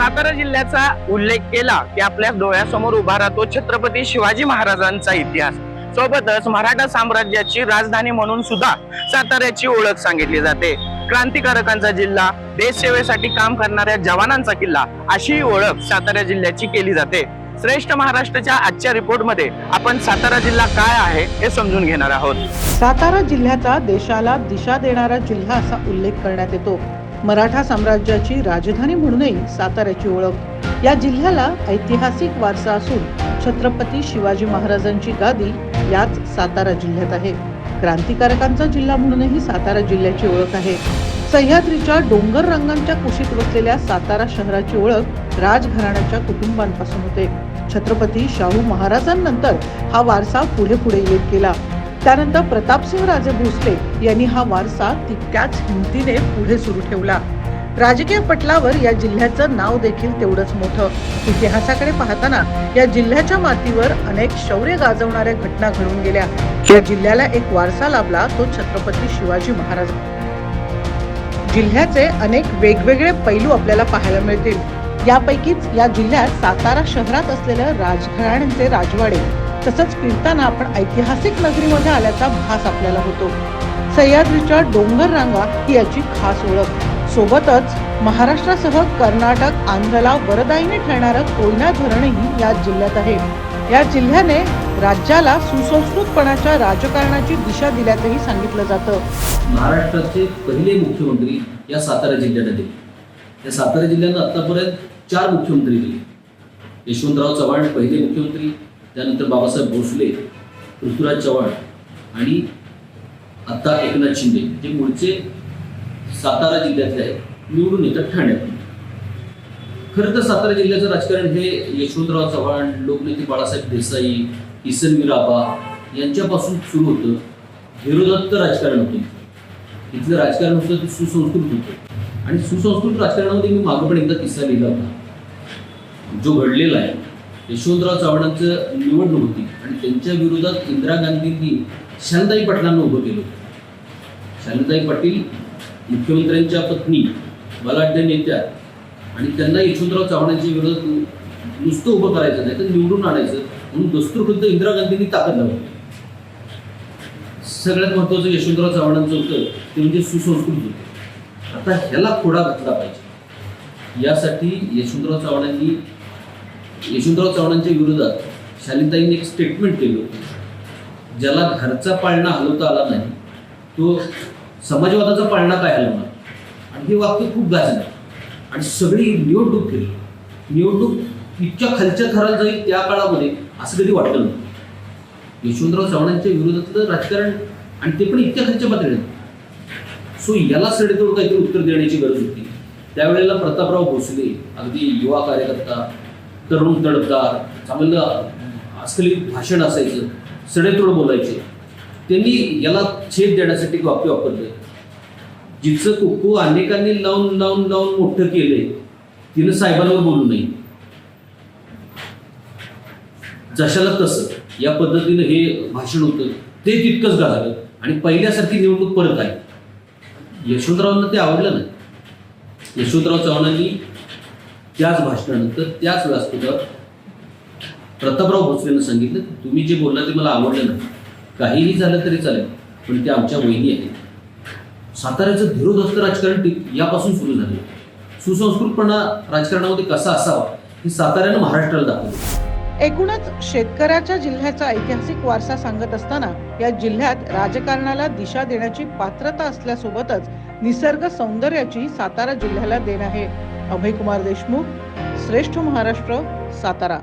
सातारा जिल्ह्याचा उल्लेख केला की आपल्या डोळ्यासमोर उभा राहतो छत्रपती शिवाजी महाराजांचा इतिहास. सोबतच मराठा साम्राज्याची राजधानी म्हणून सुद्धा साताऱ्याची ओळख सांगितली जाते. क्रांतिकारकांचा जिल्हा देशसेवेसाठी काम करणाऱ्या जवानांचा किल्ला अशी ओळख सातारा जिल्ह्याची केली जाते. श्रेष्ठ महाराष्ट्राच्या आजच्या रिपोर्टमध्ये आपण सातारा जिल्हा काय आहे हे समजून घेणार आहोत. सातारा जिल्ह्याचा देशाला दिशा देणारा जिल्हा असा उल्लेख करण्यात येतो. मराठा साम्राज्याची राजधानी म्हणूनही साताऱ्याची ओळख. या जिल्ह्याला ऐतिहासिक वारसा असून छत्रपती शिवाजी महाराजांची गादी याच सातारा जिल्ह्यात आहे. क्रांतिकारकांचा जिल्हा म्हणूनही सातारा जिल्ह्याची ओळख आहे. सह्याद्रीच्या डोंगर रंगांच्या कुशीत वसलेल्या सातारा शहराची ओळख राजघराण्याच्या कुटुंबांपासून होते. छत्रपती शाहू महाराजांनंतर हा वारसा पुढे पुढे येत गेला. त्यानंतर प्रतापसिंह राजे भोसले यांनी हा वारसा तितक्याच हिमतीने पुढे सुरू ठेवला. राजकीय पटलावर या जिल्ह्याचं नाव देखील तेवढंच मोठं. इतिहासाकडे पाहताना या जिल्ह्याच्या मातीवर अनेक शौर्य गाजवणाऱ्या घटना घडून गेल्या. या जिल्ह्याला एक वारसा लाभला तो छत्रपती शिवाजी महाराज. जिल्ह्याचे अनेक वेगवेगळे पैलू आपल्याला पाहायला मिळतील. यापैकीच या जिल्ह्यात सातारा शहरात असलेल्या राजघराण्यांचे राजवाडे तसंच फिरताना आपण ऐतिहासिक नगरीमध्ये आल्याचा भास आपल्याला होतो. सह्याद्रीच्या डोंगर रांगा ही याची खास ओळख. सोबतच महाराष्ट्रासह कर्नाटक आंध्रला वरदायीने ठरणारं कोयना धरणही या जिल्ह्यात आहे. या जिल्ह्याने राज्याला सुसंस्कृतपणाच्या राजकारणाची दिशा दिल्याचंही सांगितलं जातं. महाराष्ट्राचे पहिले मुख्यमंत्री या सातारा जिल्ह्यात आले या सातारा जिल्ह्यानं आतापर्यंत चार मुख्यमंत्री दिले. यशवंतराव चव्हाण पहिले मुख्यमंत्री त्यानंतर बाबासाहेब भोसले पृथ्वीराज चव्हाण आणि आता एकनाथ शिंदे जे मूळचे सातारा जिल्ह्यातले आहेत. निवडून येतात ठाण्यात खरं तर सातारा जिल्ह्याचं राजकारण हे यशवंतराव चव्हाण लोकनेते बाळासाहेब देसाई किसनवीर आबा यांच्यापासून सुरू होतं. विरोधात राजकारण होतं. इथलं राजकारण होतं ते सुसंस्कृत होतं. आणि सुसंस्कृत राजकारणामध्ये मी मागं पण एकदा किस्सा लिहिला होता. जो घडलेला आहे यशवंतराव चव्हाणांचं निवडणूक होती आणि त्यांच्या विरोधात इंदिरा गांधींनी शांताई पाटलांना उभं केलं होतं. शांताई पाटील मुख्यमंत्र्यांच्या पत्नी बलाढ्य नेत्या आणि त्यांना यशवंतराव चव्हाणांच्या विरोधात नुसतं उभं करायचं नाही तर निवडून आणायचं म्हणून दस्तूरखुद्द इंदिरा गांधींनी ताकद लावली. सगळ्यात महत्वाचं यशवंतराव चव्हाणांचं होतं ते म्हणजे सुसंस्कृत होते. आता ह्याला खोडा घातला पाहिजे. यासाठी यशवंतराव चव्हाणांनी यशवंतराव चव्हाणांच्या विरोधात शालिताईंनी एक स्टेटमेंट केलं ज्याला घरचा पाळणा हलवता आला नाही तो समाजवादाचा पाळणा काय हलवणार? आणि हे वाक्य खूप गाजलं. आणि सगळी निवडणूक केली. निवडणूक इतक्या खालच्या थराला जाईल त्या काळामध्ये असं कधी वाटलं नव्हतं. यशवंतराव चव्हाणांच्या विरोधातलं राजकारण आणि ते पण इतक्या खालच्या पातळीत सो याला सडेतोड काहीतरी उत्तर देण्याची गरज होती. त्यावेळेला प्रतापराव भोसले अगदी युवा कार्यकर्ता तरुण तडफदार चांगलं अस्खलित भाषण असायचं सडेतोड बोलायचे. त्यांनी याला छेद देण्यासाठी वाक्य वापरले. जिचं कुक्कू अनेकांनी लावून लावून लावून मोठं केलंय तिनं साहेबांवर बोलू नये. जशाला तसं या पद्धतीनं हे भाषण होतं ते तितकंच गाजलं आणि पहिल्यासारखी निवडणूक परत आली. यशवंतरावांना ते आवडलं नाही. यशवंतराव चव्हाणांनी त्याच भाषणानंतर त्याच व्यासपीठावर प्रतापराव भोसलेनं सांगितलं तुम्ही जे बोलला ते मला आवडलं नाही. काहीही झालं तरी चालेल पण ते आमच्या वहिनी आहेत. साताऱ्याचं धीरोधस्त राजकारण यापासून सुरू झालं. सुसंस्कृतपणा राजकारणामध्ये कसा असावा हे साताऱ्यानं महाराष्ट्राला दाखवलं. एकूणच शेतकऱ्याच्या जिल्ह्याचा ऐतिहासिक वारसा सांगत असताना या जिल्ह्यात राजकारणाला दिशा देण्याची पात्रता असल्यासोबतच निसर्ग सौंदर्याची सातारा जिल्ह्याला देण आहे. अभयकुमार देशमुख श्रेष्ठ महाराष्ट्र सातारा.